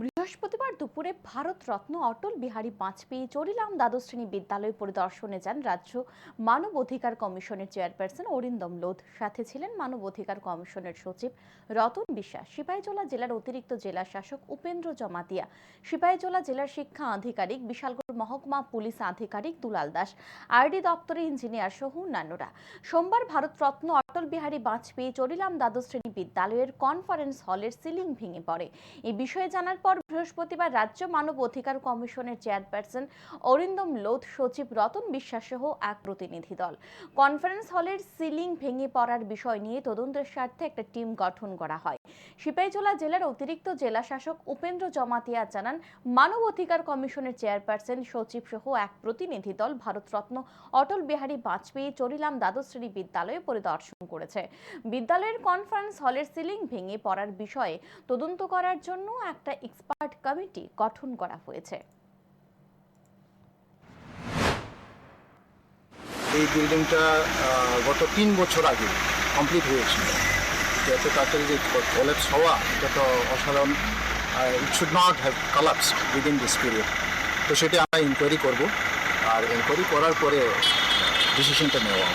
বৃহস্পতিবার দুপুরে ভারতরত্ন অটল বিহারী বাজপেয়ী, চরিলাম দ্বাদশ শ্রেণি বিদ্যালয় পরিদর্শনে যান রাজ্য মানব অধিকার কমিশনের চেয়ারপারসন অরিন্দম লোধ। সাথে ছিলেন মানব অধিকার কমিশনের সচিব রতন বিশ্বাস। সিপাহীজলা জেলার অতিরিক্ত জেলা শাসক উপেন্দ্র জমাতিয়া। সিপাহীজলা জেলার শিক্ষা আধিকারিক বিশালগড় মহকুমা পুলিশ আধিকারিক দুলাল দাস। আরডি দপ্তরের ইঞ্জিনিয়ার সহ অন্যান্যরা। সোমবার ভারতরত্ন অটল বিহারী বাজপেয়ী, চরিলাম দ্বাদশ শ্রেণি বিদ্যালয়ের কনফারেন্স হলের সিলিং ভেঙে পড়ে। এই বিষয়ে জানার পর বৃহস্পতিবার রাজ্য মানব অধিকার কমিশনের চেয়ারপারসন অরিন্দম লোধ, সচিব রতন বিশ্বাস সহ এক প্রতিনিধি দল। কনফারেন্স হলের সিলিং ভেঙে পড়ার বিষয় নিয়ে তদন্তের স্বার্থে একটা টিম গঠন করা হয়। সিপাহীজলা জেলার অতিরিক্ত জেলা শাসক উপেন্দ্র জমাতিয়া জানান, মানব অধিকার কমিশনের চেয়ারপারসন, সচিব সহ এক প্রতিনিধি দল ভারতরত্ন অটল বিহারী বাজপেয়ী চরিলাম দ্বাদশ শ্রেণি বিদ্যালয়ে পরিদর্শন করেছে। বিদ্যালয়ের কনফারেন্স হলের সিলিং ভেঙে পড়ার বিষয়ে তদন্ত করার জন্য একটা এক্সপার্ট কমিটি গঠন করা হয়েছে। এই বিল্ডিংটা গত তিন বছর আগে কমপ্লিট হয়েছিল। এত তাড়াতাড়ি যে কলেপস হওয়া এটা তো অসাধারণ it should not have collapse within this period তো সেটা আমরা ইনকোয়ারি করব। আর ইনকোয়ারি করার পরে ডিসিশনটা নেওয়া